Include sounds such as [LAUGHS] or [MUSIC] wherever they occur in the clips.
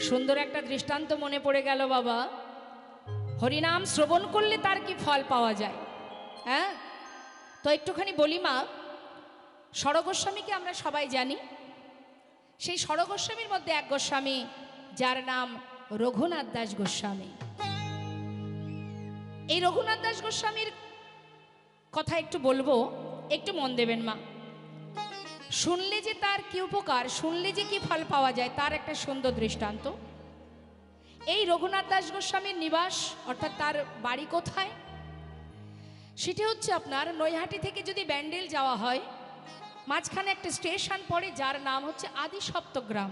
সুন্দর একটা দৃষ্টান্ত মনে পড়ে গেল বাবা। হরিনাম শ্রবণ করলে তার কি ফল পাওয়া যায়? হ্যাঁ? তো একটুখানি বলি মা ষড়গোস্বামীকে আমরা সবাই জানি। সেই ষড়গোস্বামীর মধ্যে এক গোস্বামী, যার নাম রঘুনাথ দাস গোস্বামী। এই রঘুনাথ দাস গোস্বামীর কথা একটু বলব, একটু মন দেবেন মা। শুনলে যে তার কি উপকার, শুনলে যে কি ফল পাওয়া যায়, তার একটা সুন্দর দৃষ্টান্ত। এই রঘুনাথ দাস গোস্বামীর নিবাস, অর্থাৎ তার বাড়ি কোথায়? সেটি হচ্ছে আপনার নৈহাটি থেকে যদি ব্যান্ডেল যাওয়া হয়, মাঝখানে একটা স্টেশন পড়ে, যার নাম হচ্ছে আদি সপ্তগ্রাম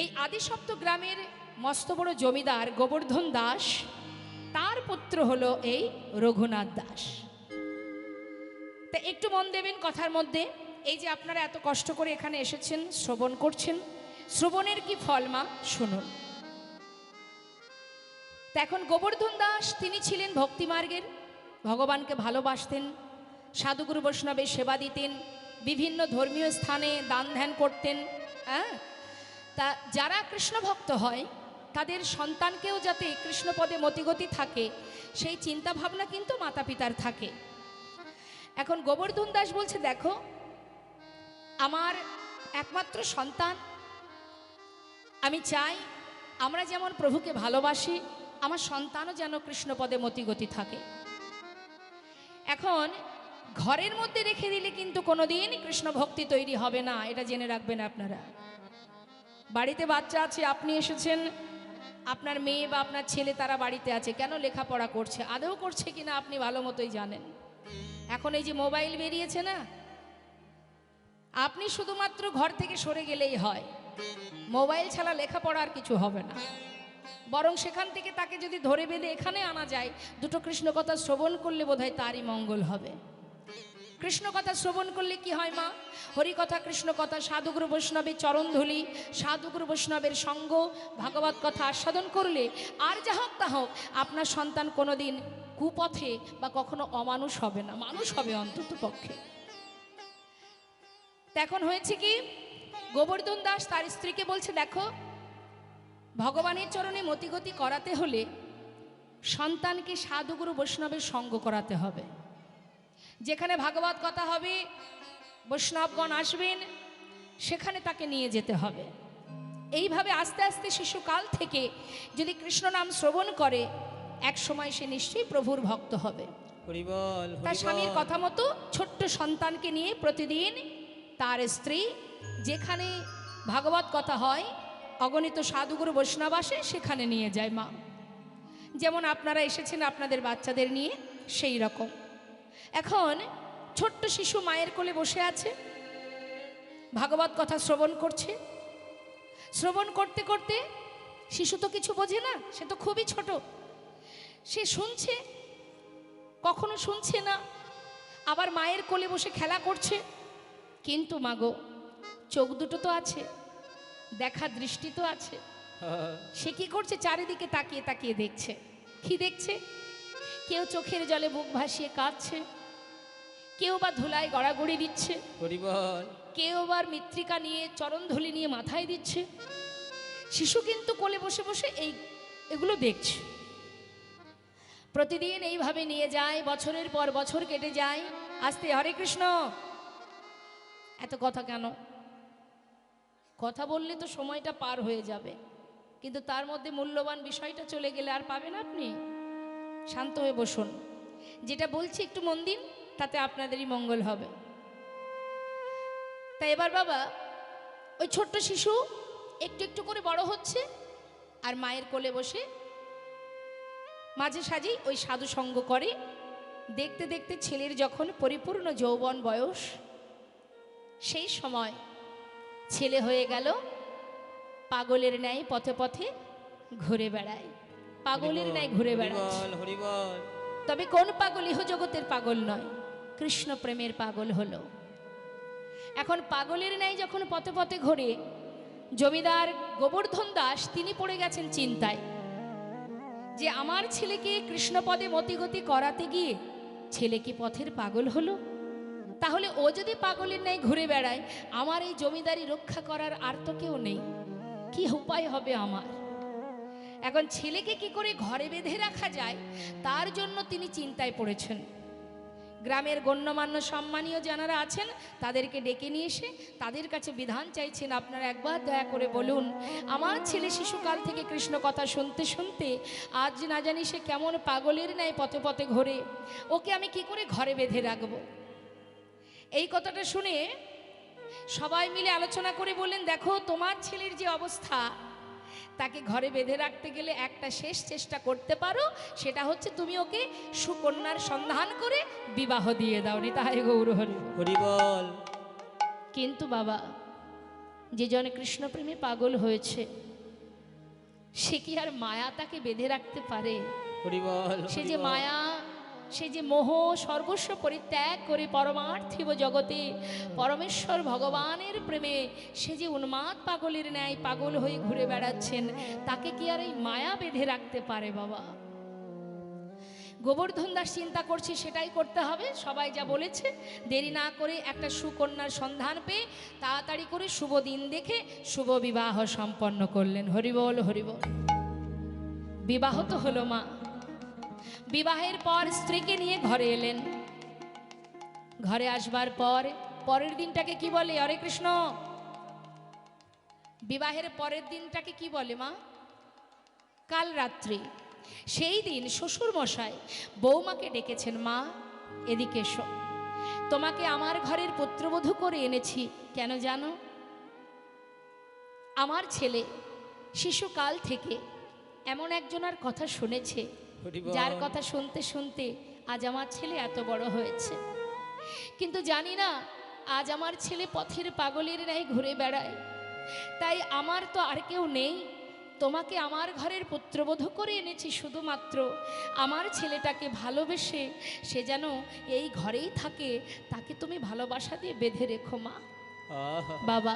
এই আদি সপ্তগ্রামের মস্ত বড় জমিদার গোবর্ধন দাস, তার পুত্র হলো এই রঘুনাথ দাস। তা একটু মন দেবেন কথার মধ্যে। এই যে আপনারা এত কষ্ট করে এখানে এসেছেন, শ্রবণ করছেন, শ্রবণের কি ফল মা? শুনুন। এখন গোবর্ধন দাস, তিনি ছিলেন ভক্তিমার্গের ভগবানকে ভালোবাসতেন, সাধুগুরু বৈষ্ণবের সেবা দিতেন, বিভিন্ন ধর্মীয় স্থানে দান ধ্যান করতেন হ্যাঁ? তা যারা কৃষ্ণ ভক্ত হয়, তাদের সন্তানকেও যাতে কৃষ্ণপদে মতিগতি থাকে, সেই চিন্তা ভাবনা কিন্তু মাতা পিতার থাকে। এখন গোবর্ধন দাস বলছে, দেখো আমার একমাত্র সন্তান। আমি চাই আমরা যেমন প্রভুকে ভালোবাসি, আমার সন্তানও যেন কৃষ্ণপদে মতিগতি থাকে। এখন ঘরের মধ্যে রেখে দিলে কিন্তু কোনোদিন কৃষ্ণ ভক্তি তৈরি হবে না, এটা জেনে রাখবেন আপনারা। বাড়িতে বাচ্চা আছে, আপনি এসেছেন, আপনার মেয়ে বা আপনার ছেলে তারা বাড়িতে আছে, কেন লেখাপড়া করছে, আদৌ করছে কিনা আপনি ভালো মতোই জানেন। এখন এই যে মোবাইল বেরিয়েছে না আপনি শুধুমাত্র ঘর থেকে সরে গেলেই হয়। মোবাইল ছাড়া লেখাপড়া আর কিছু হবে না। বরং সেখান থেকে তাকে যদি ধরে বেঁধে এখানে আনা যায়, দুটো কৃষ্ণ কথা শ্রবণ করলে বোধহয় তারই মঙ্গল হবে। কৃষ্ণ কথা শ্রবণ করলে কি হয় মা? হরিকথা কৃষ্ণ কথা সাধুগুরু বৈষ্ণবের চরণধুলি, সাধুগুরু বৈষ্ণবের সঙ্গ, ভাগবত কথা আস্বাদন করলে আর যা হোক তা হোক, আপনার সন্তান কোনোদিন কুপথে বা কখনো অমানুষ হবে না। মানুষ হবে অন্তত পক্ষে এখন হয়েছে কি? গোবর্ধন দাস তার স্ত্রীকে বলছে দেখো ভগবানের চরণে মতিগতি করাতে হলে সন্তানকে সাধুগুরু বৈষ্ণবের সঙ্গ করাতে হবে। যেখানে ভাগবত কথা হবে বৈষ্ণবগণ আসবেন সেখানে তাকে নিয়ে যেতে হবে। এইভাবে আস্তে আস্তে শিশুকাল থেকে যদি কৃষ্ণ নাম শ্রবণ করে এক সময় সে নিশ্চয়ই প্রভুর ভক্ত হবে। তার স্বামীর কথা মতো ছোট্ট সন্তানকে নিয়ে প্রতিদিন তার স্ত্রী, যেখানে ভাগবত কথা হয়, অগণিত সাধুগুরু বৈষ্ণব আসে, সেখানে নিয়ে যায় মা। যেমন আপনারা এসেছেন আপনাদের বাচ্চাদের নিয়ে, সেই রকম। এখন ছোট্ট শিশু মায়ের কোলে বসে আছে, ভাগবত কথা শ্রবণ করছে। শ্রবণ করতে করতে শিশু তো কিছু বোঝে না, সে তো খুবই ছোট। সে শুনছে, কখনো শুনছে না, আবার মায়ের কোলে বসে খেলা করছে। কিন্তু মাগো চোখ দুটো তো আছে দেখা দৃষ্টি তো আছে। [LAUGHS] সে কি করছে? চারিদিকে তাকিয়ে তাকিয়ে দেখছে। কি দেখছে? কেউ চোখের জলে বুক ভাসিয়ে কাঁদছে। কেউ বা ধুলায় গড়াগড়ি দিচ্ছে। কেউ আবার মৃত্তিকা নিয়ে চরণধুলি নিয়ে মাথায় দিচ্ছে। শিশু কিন্তু কোলে বসে বসে এই এগুলো দেখছে। প্রতিদিন এইভাবে নিয়ে যায় বছরের পর বছর কেটে যায়। আসতে হরে কৃষ্ণ। এত কথা কেন? কথা বললে তো সময়টা পার হয়ে যাবে। কিন্তু তার মধ্যে মূল্যবান বিষয়টা চলে গেলে আর পাবেন আপনি। শান্ত হয়ে বসুন। যেটা বলছি একটু মন দিন, তাতে আপনাদেরই মঙ্গল হবে। তা এবার বাবা, ওই ছোট্ট শিশু একটু একটু করে বড় হচ্ছে আর মায়ের কোলে বসে মাঝে সাঝে ওই সাধু সঙ্গ করে। দেখতে দেখতে ছেলের যখন পরিপূর্ণ যৌবন বয়স সেই সময় ছেলে হয়ে গেল পাগলের ন্যায় পথে পথে ঘুরে বেড়ায়। পাগলের ন্যায় ঘুরে বেড়ায়। তবে কোন পাগল ইহ জগতের পাগল নয় কৃষ্ণ প্রেমের পাগল হলো। এখন পাগলের ন্যায় যখন পথে পথে ঘোরে জমিদার গোবর্ধন দাস তিনি পড়ে গেছেন চিন্তায় যে আমার ছেলেকে কৃষ্ণপদে মতিগতি করাতে গিয়ে ছেলে কি পথের পাগল হলো? তাহলে ও যদি পাগলের ন্যায় ঘুরে বেড়ায়, আমার এই জমিদারি রক্ষা করার আর তো কেউ নেই। কি উপায় হবে আমার? এখন ছেলেকে কি করে ঘরে বেঁধে রাখা যায়, তার জন্য তিনি চিন্তায় পড়েছেন। গ্রামের গণ্যমান্য সম্মানীয় যারা আছেন, তাদেরকে ডেকে নিয়ে এসে তাদের কাছে বিধান চাইছেন, আপনারা একবার দয়া করে বলুন, আমার ছেলে শিশুকাল থেকে কৃষ্ণ কথা শুনতে শুনতে আজ না জানি সে কেমন পাগলের ন্যায় পথে পথে ঘোরে, ওকে আমি কি করে ঘরে বেঁধে রাখব? এই কথাটা শুনে সবাই মিলে আলোচনা করে বললেন দেখো তোমার ছেলের যে অবস্থা তাকে ঘরে বেঁধে রাখতে গেলে একটা শেষ চেষ্টা করতে পারো সেটা হচ্ছে তুমি ওকে সুকন্যার সন্ধান করে বিবাহ দিয়ে দাও। নি তাই গৌর হরি। বল। কিন্তু বাবা যে জনে কৃষ্ণপ্রেমে পাগল হয়েছে সে কি আর মায়া তাকে বেঁধে রাখতে পারে? সে যে মায়া সে যে মোহ সর্বস্ব পরিত্যাগ করে পরমার্থিব জগতে, পরমেশ্বর ভগবানের প্রেমে সে যে উন্মাদ পাগলের ন্যায় পাগল হয়ে ঘুরে বেড়াচ্ছেন, তাকে কি আর এই মায়া বেঁধে রাখতে পারে বাবা? গোবর্ধন দাস চিন্তা করছে, সেটাই করতে হবে। সবাই যা বলেছে, দেরি না করে একটা সুকন্যার সন্ধান পেয়ে তাড়াতাড়ি করে শুভ দিন দেখে শুভ বিবাহ সম্পন্ন করলেন। হরিবল হরিবল। বিবাহ তো হলো মা। বিবাহের পর স্ত্রীকে নিয়ে ঘরে এলেন। ঘরে আসবার পর, পরের দিনটাকে কি বলে? হরে কৃষ্ণ। বিবাহের পরের দিনটাকে কি বলে মা? কাল রাত্রি। সেই দিন শ্বশুর মশাই বৌমাকে ডেকেছেন, মা, এদিকে এসো। তোমাকে আমার ঘরের পুত্রবধূ করে এনেছি। কেন জানো? আমার ছেলে শিশুকাল থেকে এমন একজনার কথা শুনেছে। যার কথা শুনতে শুনতে আজ আমার ছেলে এত বড় হয়েছে। কিন্তু জানি না আজ আমার ছেলে পথের পাগলের ন্যায় ঘুরে বেড়ায়। তাই আমার তো আর কেউ নেই। তোমাকে আমার ঘরের পুত্রবধূ করে এনেছি শুধুমাত্র। আমার ছেলেটাকে ভালোবেসে সে যেন এই ঘরেই থাকে তাকে তুমি ভালোবাসা দিয়ে বেঁধে রেখো মা। বাবা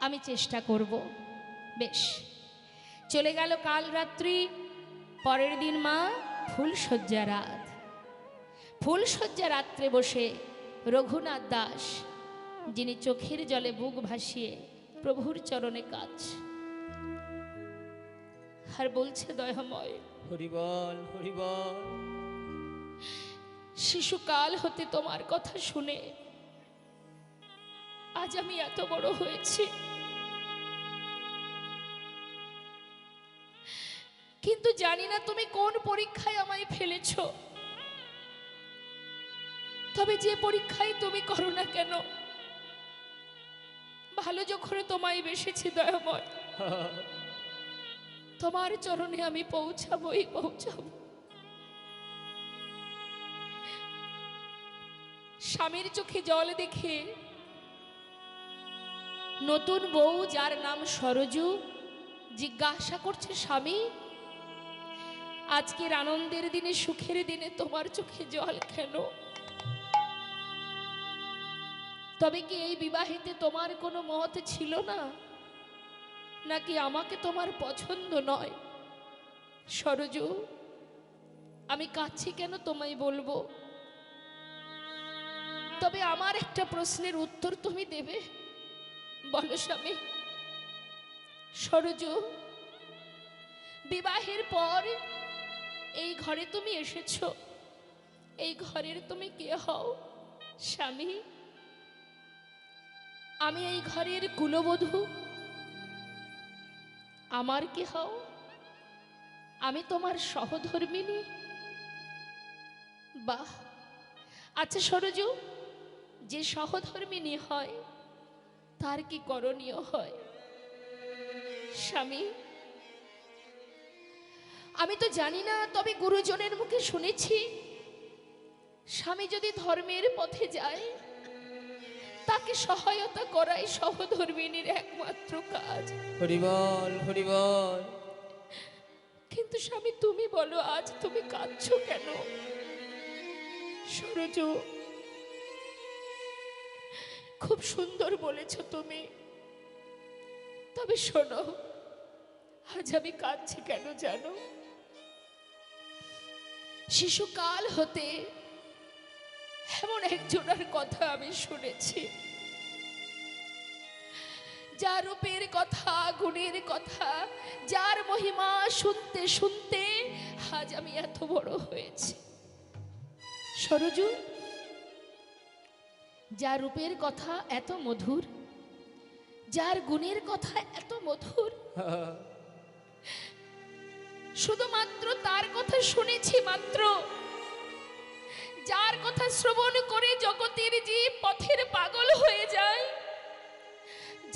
আমি চেষ্টা করব। বেশ। চলে গেল কাল রাত্রি। পরের দিন মা ফুলশয্যা রাত। ফুলশয্যা রাত্রে বসে রঘুনাথ দাস যিনি চোখের জলে বুক ভাসিয়ে প্রভুর চরণে কাজ আর বলছে দয়াময়। হরি বল হরি বল শিশুকাল হতে তোমার কথা শুনে আজ আমি এত বড় হয়েছি। কিন্তু জানি না তুমি কোন পরীক্ষায় আমায় ফেলেছ। তবে যে পরীক্ষায় তুমি করো না কেন, ভালো যখন তোমায় বেসেছি দয়াময়, তোমার চরণে আমি পৌঁছাবোই, পৌঁছাবো। স্বামীর চোখে জল দেখে নতুন বউ যার নাম সরজু জিজ্ঞাসা করছে, স্বামী আজকের আনন্দের দিনে, সুখের দিনে তোমার চোখে জল কেন? তবে কি এই বিবাহেতে তোমার কোনো মত ছিল না? নাকি আমাকে তোমার পছন্দ নয়? সরজু, আমি কাঁদছি কেন তোমায় বলব? তবে আমার একটা প্রশ্নের উত্তর তুমি দেবে। বলো স্বামী। সরজু, বিবাহের পর এই ঘরে তুমি এসেছ। এই ঘরের তুমি কে হও, স্বামী? আমি এই ঘরের কুলবধূ আমার কি হও? আমি তোমার সহধর্মিনী। বাহ! আচ্ছা সরজু, যে সহধর্মিনী হয়, তার কি করণীয় হয়? স্বামী? আমি তো জানি না তবে গুরুজনের মুখে শুনেছি। স্বামী যদি ধর্মের পথে যায় তাকে সহায়তা করাই সহধর্মিনীর একমাত্র কাজ। হরিবল হরিবল। কিন্তু স্বামী তুমি বলো আজ তুমি কাঁদছো কেন? সরজ খুব সুন্দর বলেছ তুমি। তবে শোনো আজ আমি কাঁদছি কেন জানো? শিশুকাল হতে এমন একজনের কথা আমি শুনেছি। যার রূপের কথা, গুণের কথা, যার মহিমা শুনতে শুনতে আজ আমি এত বড় হয়েছি। সরজু, যার রূপের কথা এত মধুর, যার গুণের কথা এত মধুর [LAUGHS] শুধুমাত্র তার কথা শুনেছি মাত্র। যার কথা শ্রবণ করে জগতের যে পথের পাগল হয়ে যায়,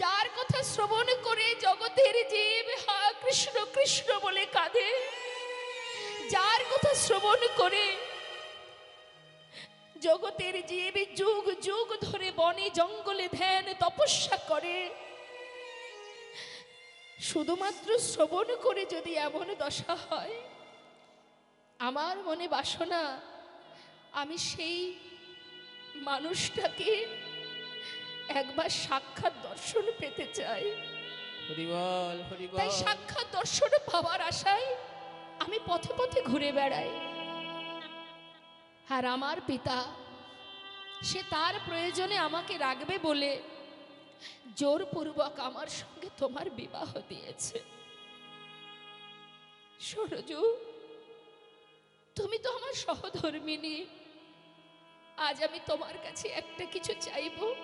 যার কথা শ্রবণ করে জগতের জীব হা কৃষ্ণ কৃষ্ণ বলে কাঁদে, যার কথা শ্রবণ করে জগতের জীব যুগ যুগ ধরে বনে জঙ্গলে ধ্যান তপস্যা করে শুধুমাত্র শ্রবণ করে যদি এমন দশা হয় আমার মনে বাসনা আমি সেই মানুষটাকে একবার সাক্ষাৎ দর্শন পেতে চাই। তাই সাক্ষাৎ দর্শন পাওয়ার আশায় আমি পথে পথে ঘুরে বেড়াই। আর আমার পিতা সে তার প্রয়োজনে আমাকে রাখবে বলে জোরপূর্বক আমার সঙ্গে তোমার বিবাহ দিয়েছে। সরজু, তুমি তো আমার সহধর্মিনী। আজ আমি তোমার কাছে একটা কিছু চাইব।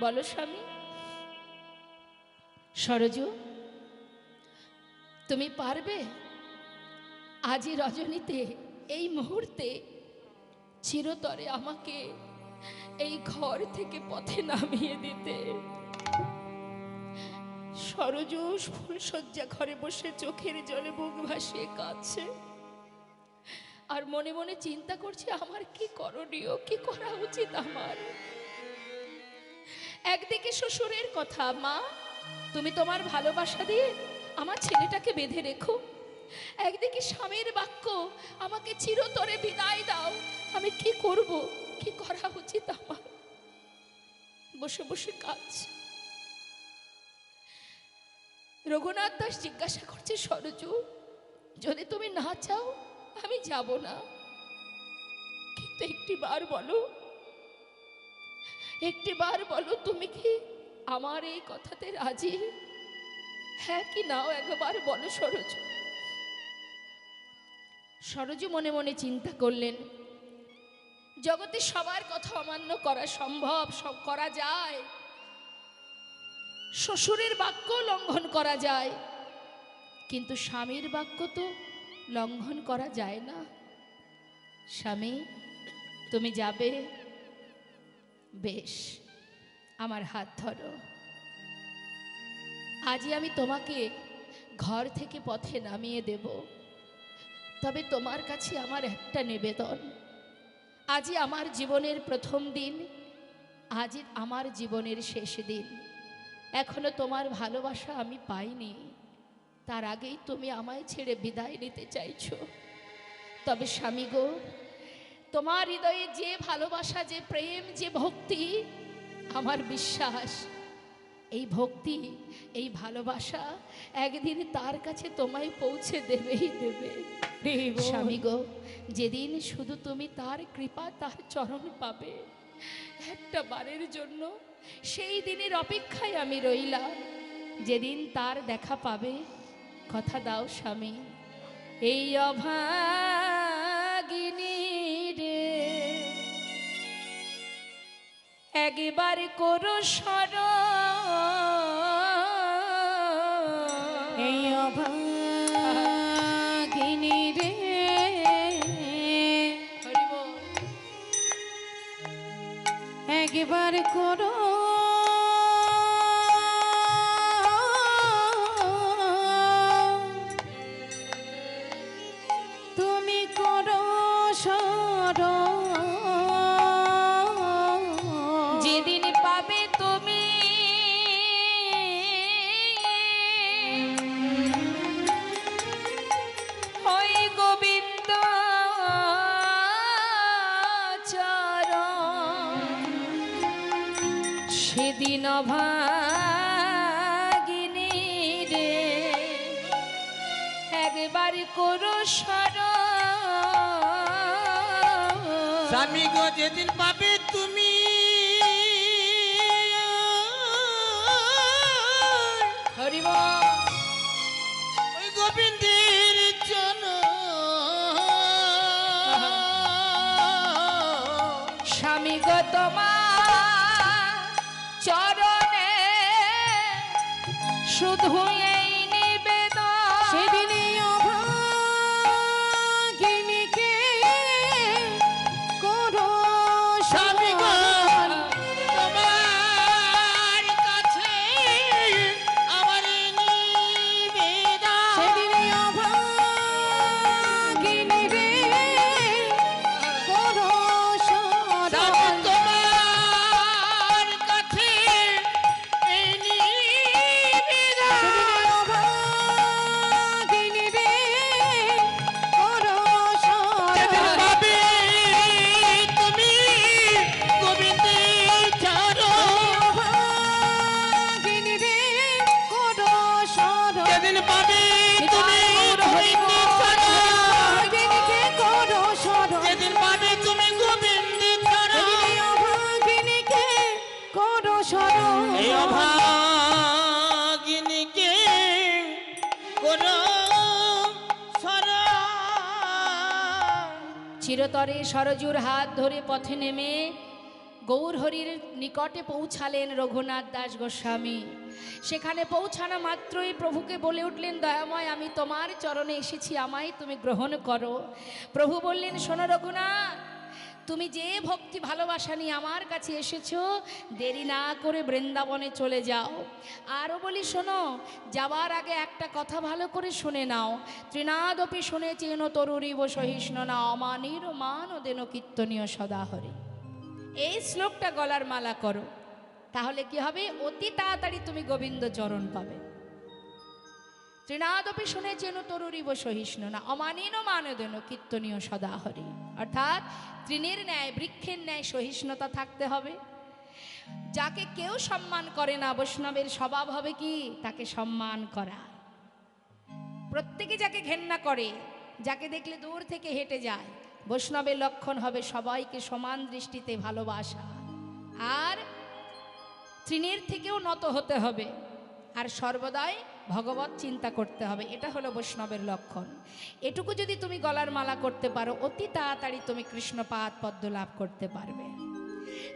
বলো স্বামী। সরজু, তুমি পারবে? আজই রজনীতে, এই মুহূর্তে চিরতরে আমাকে এই ঘর থেকে পথে নামিয়ে দিতে। সরজু ফুলশয্যা ঘরে বসে চোখের জলে বুক ভাসিয়ে কাঁদছে। আর মনে মনে চিন্তা করছে, আমার কি করণীয়? কি করা উচিত আমার? একদিকে শ্বশুরের কথা, মা, তুমি তোমার ভালোবাসা দিয়ে আমার ছেলেটাকে বেঁধে রেখো। একদিকে স্বামীর বাক্য, আমাকে চিরতরে বিদায় দাও। আমি কি করব? কি করা উচিত আমার? বসে বসে কাজ রঘুনাথ দাস জিজ্ঞাসা করছে, সরজু, যদি তুমি না চাও, আমি যাব না। কিন্তু একটি বার বলো, একটি বার বলো, তুমি কি আমার এই কথাতে রাজি? হ্যাঁ কি নাও একবার বলো সরজু। সরজু মনে মনে চিন্তা করলেন। জগতে সবার কথা অমান্য করা সম্ভব, সব করা যায়। শ্বশুরের বাক্য লঙ্ঘন করা যায়, কিন্তু স্বামীর বাক্য তো লঙ্ঘন করা যায় না। স্বামী, তুমি যাবে? বেশ, আমার হাত ধরো। আজই আমি তোমাকে ঘর থেকে পথে নামিয়ে দেব। তবে তোমার কাছে আমার একটা নিবেদন। আজই আমার জীবনের প্রথম দিন। আজ আমার জীবনের শেষ দিন। এখনও তোমার ভালোবাসা আমি পাইনি। তার আগেই তুমি আমায় ছেড়ে বিদায় নিতে চাইছ। তবে স্বামী গো, তোমার হৃদয়ে যে ভালোবাসা, যে প্রেম, যে ভক্তি, আমার বিশ্বাস এই ভক্তি এই ভালোবাসা একদিন তার কাছে তোমায় পৌঁছে দেবেই দেবে। স্বামী গো যেদিন শুধু তুমি তার কৃপা তার চরণ পাবে একটা বারের জন্য সেই দিনের অপেক্ষায় আমি রইলাম। যেদিন তার দেখা পাবে কথা দাও স্বামী। এই অভাগিনী একবার করো সর এই অভাগিনী রে। একবার করো সর স্বামী গো যেদিন পাবে তুমি। হরিব ওই গোবিন্দে করো চিরতরে সরজুর হাত ধরে পথে নেমে গৌরহরির নিকটে পৌঁছালেন রঘুনাথ দাস গোস্বামী। সেখানে পৌঁছানো মাত্রই প্রভুকে বলে উঠলেন, দয়াময়, আমি তোমার চরণে এসেছি, আমায় তুমি গ্রহণ করো। প্রভু বললেন, শোনো রঘুনাথ তুমি যে ভক্তি ভালোবাসা নিয়ে আমার কাছে এসেছ, দেরি না করে বৃন্দাবনে চলে যাও। আরও বলি, শোনো, যাওয়ার আগে একটা কথা ভালো করে শুনে নাও। ত্রিনাদপি শুনে চেন তরুরিব সহিষ্ণ না অমানির মান ও দেন কীর্তনীয় সদাহরে এই শ্লোকটা গলার মালা করো, তাহলে কি হবে? অতি তাড়াতাড়ি তুমি গোবিন্দ চরণ পাবে। তৃণাদপি শুনেছেন তরুরিব সহিষ্ণু না অমানিন মানদেন কীর্তনীয় সদাহরি অর্থাৎ তৃণের ন্যায়, বৃক্ষের ন্যায় সহিষ্ণুতা থাকতে হবে। যাকে কেউ সম্মান করে না, বৈষ্ণবের স্বভাব হবে কি? তাকে সম্মান করা। প্রত্যেকে যাকে ঘেন্না করে, যাকে দেখলে দূর থেকে হেঁটে যায়, বৈষ্ণবের লক্ষণ হবে সবাইকে সমান দৃষ্টিতে ভালোবাসা। আর তৃণের থেকেও নত হতে হবে। আর সর্বদাই ভগবত চিন্তা করতে হবে, এটা হলো বৈষ্ণবের লক্ষণ। এটুকু যদি তুমি গলার মালা করতে পারো, অতি তাড়াতাড়ি তুমি কৃষ্ণপাদ পদ্ম লাভ করতে পারবে।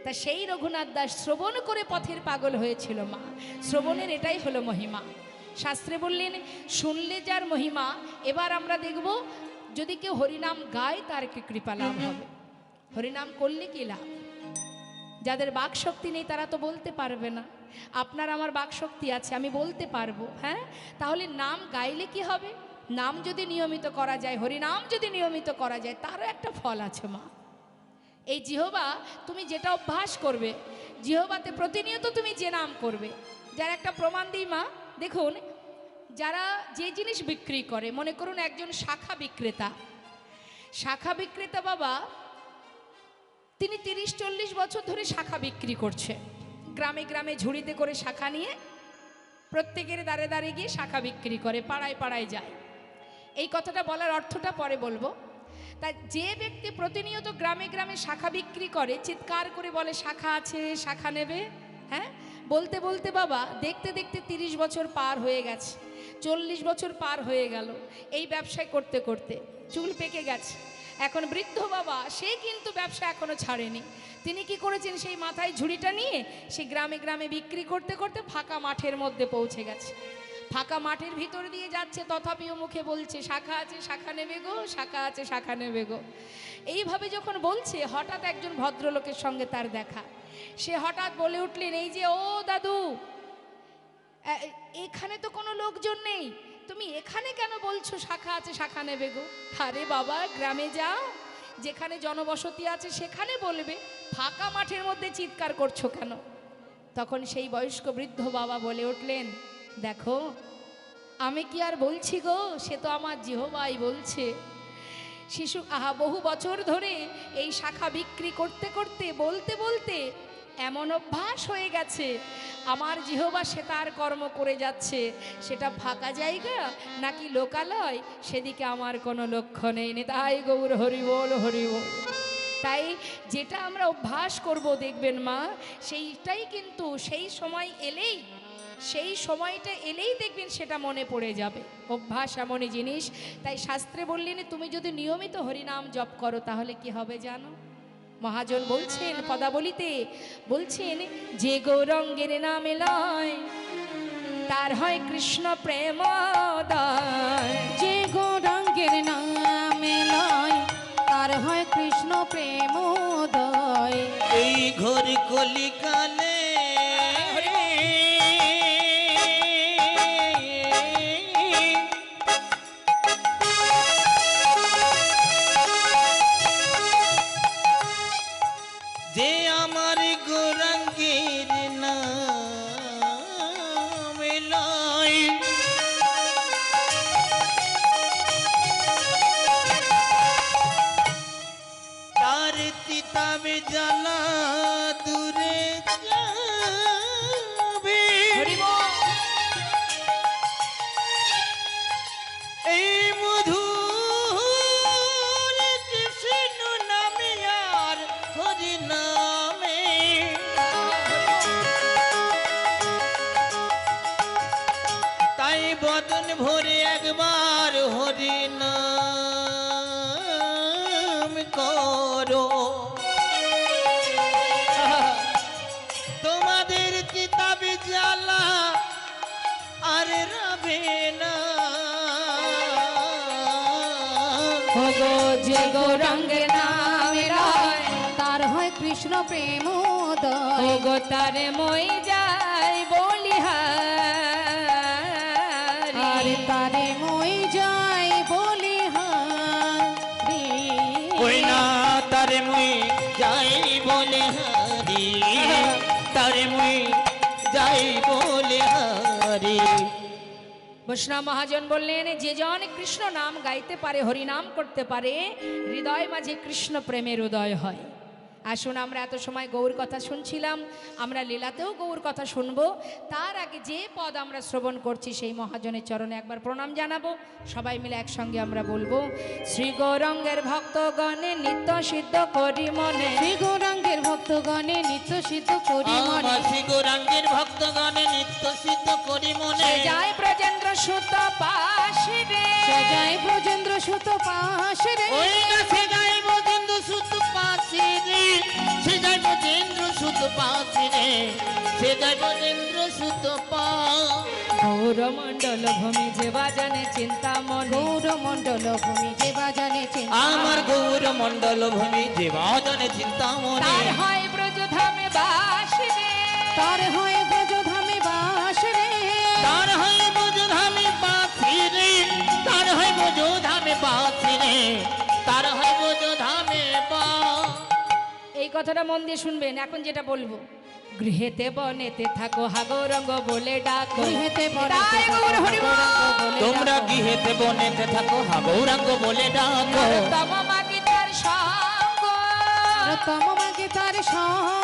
তা সেই রঘুনাথ দাস শ্রবণ করে পথের পাগল হয়েছিল মা। শ্রবণের এটাই হলো মহিমা। শাস্ত্রে বললেন, শুনলে যার মহিমা, এবার আমরা দেখব যদি কেউ হরিনাম গায়, তার কৃপা লাভ হবে? হরিনাম করলে কি লাভ? যাদের বাক শক্তি নেই, তারা তো বলতে পারবে না। আপনার আমার বাক শক্তি আছে, আমি বলতে পারব হ্যাঁ? তাহলে নাম গাইলে কি হবে? নাম যদি নিয়মিত করা যায়, হরিনাম যদি নিয়মিত করা যায়, তারও একটা ফল আছে মা। এই জিহবা তুমি যেটা অভ্যাস করবে, জিহবাতে প্রতিনিয়ত তুমি যে নাম করবে, যার একটা প্রমাণ দিই মা। দেখুন, যারা যে জিনিস বিক্রি করে, মনে করুন একজন শাখা বিক্রেতা শাখা বিক্রেতা বাবা, তিনি তিরিশ চল্লিশ বছর ধরে শাখা বিক্রি করছে। গ্রামে গ্রামে ঝুড়িতে করে শাখা নিয়ে প্রত্যেকের দাঁড়ে দাঁড়ে গিয়ে শাখা বিক্রি করে, পাড়ায় পাড়ায় যায়। এই কথাটা বলার অর্থটা পরে বলব। তা যে ব্যক্তি প্রতিনিয়ত গ্রামে গ্রামে শাখা বিক্রি করে, চিৎকার করে বলে, শাখা আছে, শাখা নেবে? হ্যাঁ? বলতে বলতে বাবা, দেখতে দেখতে তিরিশ বছর পার হয়ে গেছে, চল্লিশ বছর পার হয়ে গেল এই ব্যবসায় করতে করতে। চুল পেকে গেছে। এখন বৃদ্ধ বাবা, সে কিন্তু ব্যবসা এখনও ছাড়েনি। তিনি কি করেছেন, সেই মাথায় ঝুড়িটা নিয়ে সে গ্রামে গ্রামে বিক্রি করতে করতে ফাঁকা মাঠের মধ্যে পৌঁছে গেছে। ফাঁকা মাঠের ভিতর দিয়ে যাচ্ছে, তথাপিও মুখে বলছে, শাখা আছে, শাখা নেবে গো, শাখা আছে, শাখা নেবে গো। এইভাবে যখন বলছে, হঠাৎ একজন ভদ্রলোকের সঙ্গে তার দেখা। সে হঠাৎ বলে উঠলেন, এই যে, ও দাদু এখানে তো কোনো লোকজন নেই। তুমি এখানে কেন বলছো শাখা আছে, শাখা নেবে গো? আরে বাবা, গ্রামে যাও। যেখানে জনবসতি আছে, সেখানে বলবে। ফাঁকা মাঠের মধ্যে চিৎকার করছ কেন? তখন সেই বয়স্ক বৃদ্ধ বাবা বলে উঠলেন, দেখো, আমি কি আর বলছি গো? সে তো আমার জিহবাই বলছে। শিশু আহা বহু বছর ধরে এই শাখা বিক্রি করতে করতে, বলতে বলতে এমন অভ্যাস হয়ে গেছে। আমার জিহবা সে তার কর্ম করে যাচ্ছে। সেটা ফাঁকা জায়গা নাকি লোকালয়? সেদিকে আমার কোনো লক্ষ্য নেই নে। তাই গৌর হরি বল হরি বল। তাই যেটা আমরা অভ্যাস করব, দেখবেন মা, সেইটাই কিন্তু সেই সময় এলেই, সেই সময়টা এলেই দেখবেন সেটা মনে পড়ে যাবে। অভ্যাস এমনই জিনিস। তাই শাস্ত্রে বললেন, তুমি যদি নিয়মিত হরিনাম জপ করো, তাহলে কি হবে জানো? মহাজন বলছেন পদাবলিতে বলছেন যে গৌরঙ্গের নামে লয় তার হয় কৃষ্ণ প্রেম যে গৌরঙ্গের নামে লয় তার হয় কৃষ্ণ প্রেম এই ঘর কলিকালে গো তারে মই যাই আর বলিহারি তারে মই যাই বলি হারি। ওই না তারে মুই যাই বলে হারি। তারে মুই যাই বলে হারি। বৈষ্ণব মহাজন বললেন যে জন কৃষ্ণ নাম গাইতে পারে হরিনাম করতে পারে হৃদয় মাঝে কৃষ্ণ প্রেমের উদয় হয়। আসুন আমরা এত সময় গৌর কথা শুনছিলাম আমরা লীলাতেও গৌর কথা শুনব। তার আগে যে পদ আমরা শ্রবণ করছি সেই মহাজনের চরণে একবার প্রণাম জানাব। সবাই মিলে একসঙ্গে আমরা বলব শ্রী গৌরঙ্গের ভক্তগণে নিত্য সিদ্ধ করি মনে। শ্রী গৌরাঙ্গের ভক্তগণে নিত্য সিদ্ধ করি মনে। আমার শ্রী গৌরাঙ্গের ভক্তগণে নিত্য সিদ্ধ করি মনে। জয় ব্রজেন্দ্র সুত পাশে রে। সজায় ব্রজেন্দ্র সুত পাশে রে। ওই না সে সুত পা গৌরমণ্ডল ভূমি যে বাজানে চিন্তা মনে গৌর মন্ডল ভূমি যে বাজানে চিন্তা আমার গৌর মন্ডল ভূমি যে বাদনে চিন্তা মনে তার হয় ব্রজধামে বাস রে তার হয় ব্রজধামে বাস রে তার হয় বোঝধামে বাসি রে তার হয় বোঝধামে বাসি রে তার হয় বোঝধামে বা এই কথাটা মন দিয়ে শুনবেন এখন যেটা বলব। গৃহেতে বনেতে থাকো হাগরঙ্গ বলে ডাকো। হাগরঙ্গ তোমরা ডাকো। গৃহেতে বনেতে থাকো হা গৌরাঙ্গ বলে ডাকো তম মাগি তার সঙ্গ তম মাগি তার সঙ্গ